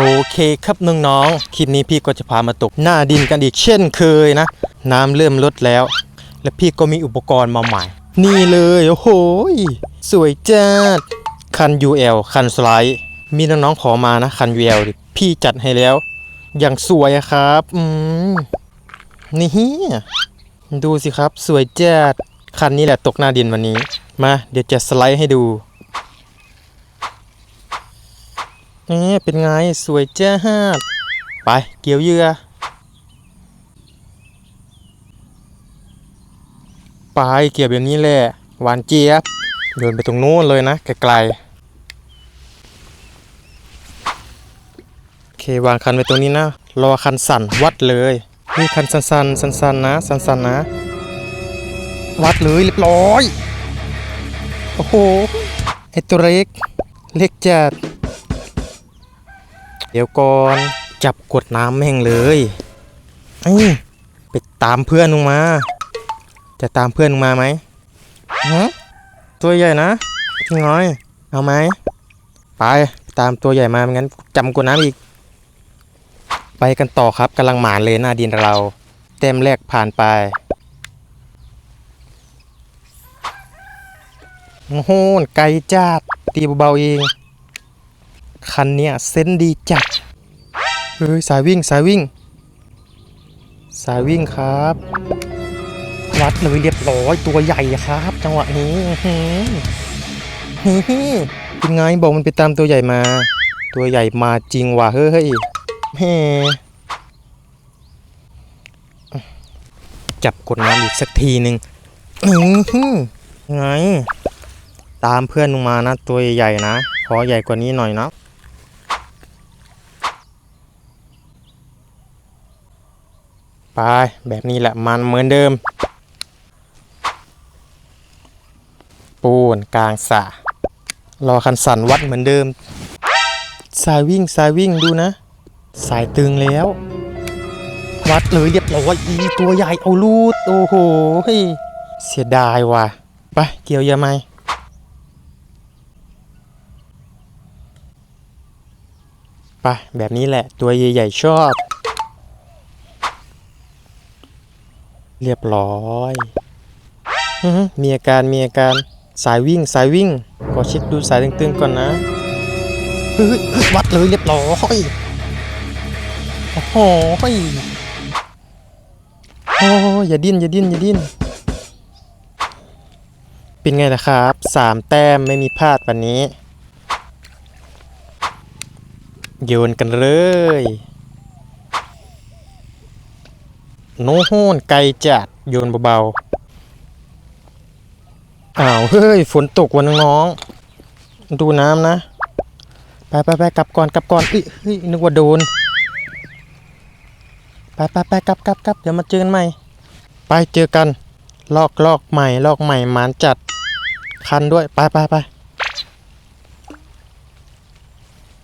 โอเคครับน้องๆ คลิปนี้พี่ก็จะพามาตกหน้าดินกันอีกเช่นเคยนะ น้ำเริ่มลดแล้ว และพี่ก็มีอุปกรณ์มาใหม่ นี่เลย โอ้โห สวยจัด คัน UL คันสไลด์ มีน้องๆขอมานะ คัน UL พี่จัดให้แล้ว อย่างสวยครับ อืม นี่ดูสิครับ สวยจัด คันนี้แหละตกหน้าดินวันนี้ มา เดี๋ยวจะสไลด์ให้ดู เอ๊เป็นไงสวยจ้าดไปเกี่ยวเยื่อไปเกี่ยวแบบนี้แหละหวานเจี๊ยบโยนไปตรงนู้นเลยนะไกลๆโอเควางคันไว้ตรงนี้นะ รอคันสั่นวัดเลยนี่คันสันๆสันๆนะ สั่นๆนะ วัดเลยเรียบร้อย โอ้โหไอตัวเล็กเล็กจัด เดี๋ยวก่อนจับกดน้ำแม่งเลยไอ้ยไปตามเพื่อนลงมา จะตามเพื่อนลงมาไหมฮะตัวใหญ่นะพี่น้อย เอาไหมไปตามตัวใหญ่มาไม่งั้นจำกดน้ำอีก ไปกันต่อครับกำลังหมานเลยหน้าดินเรา เต็มแรกผ่านไปโอ้โหไกลจัดตีเบาๆเอง คันเนี้ยเซนดีจัดเฮ้ยสายวิ่งสายวิ่ง สายวิ่งครับวัดเลยเรียบร้อยตัวใหญ่ครับ จังหวะนี้อื้อหือฮีฮีเป็นไงบอกมันไปตามตัวใหญ่มา ตัวใหญ่มาจริงว่ะเฮ้ยแม่จับกดน้ำอีกสักทีหนึ่งไง ตามเพื่อนลงมานะ ตัวใหญ่นะ ขอใหญ่กว่านี้หน่อยนะ ไปแบบนี้แหละมันเหมือนเดิม ปูนกลางสะรอคันสันวัดเหมือนเดิม สายวิ่งสายวิ่งดูนะ สายตึงแล้ว วัดเลยเรียบร้อยอีตัวใหญ่เอาลูด โอ้โหเสียดายว่ะ ไปเกี่ยวอยาไหมไปแบบนี้แหละตัวใหญ่ๆชอบ เรียบร้อยอื้อหือมีอาการมีอาการสายวิ่งสายวิ่งขอเช็คดูสายตึงๆก่อนนะเฮ้ยเฮ้ยวัดเลยเรียบร้อยโอ้โหโอ้อย่าดิ้นอย่าดิ้นอย่าดิ้นเป็นไงล่ะครับสามแต้มไม่มีพลาดวันนี้ โยนกันเลย โน้โหนไกลจัดโยนเบาๆอ้าวเฮ้ยฝนตกวันน้องๆดูน้ำนะ ไปไปไปกลับก่อนกลับก่อนอุ๊ยเฮ้ยนึกว่าโดน ไปไปไปกลับกลับกลับเดี๋ยวมาเจอกันใหม่ ไปเจอกัน ลอกลอกใหม่ลอกใหม่หมานจัด คันด้วย ไปไปไป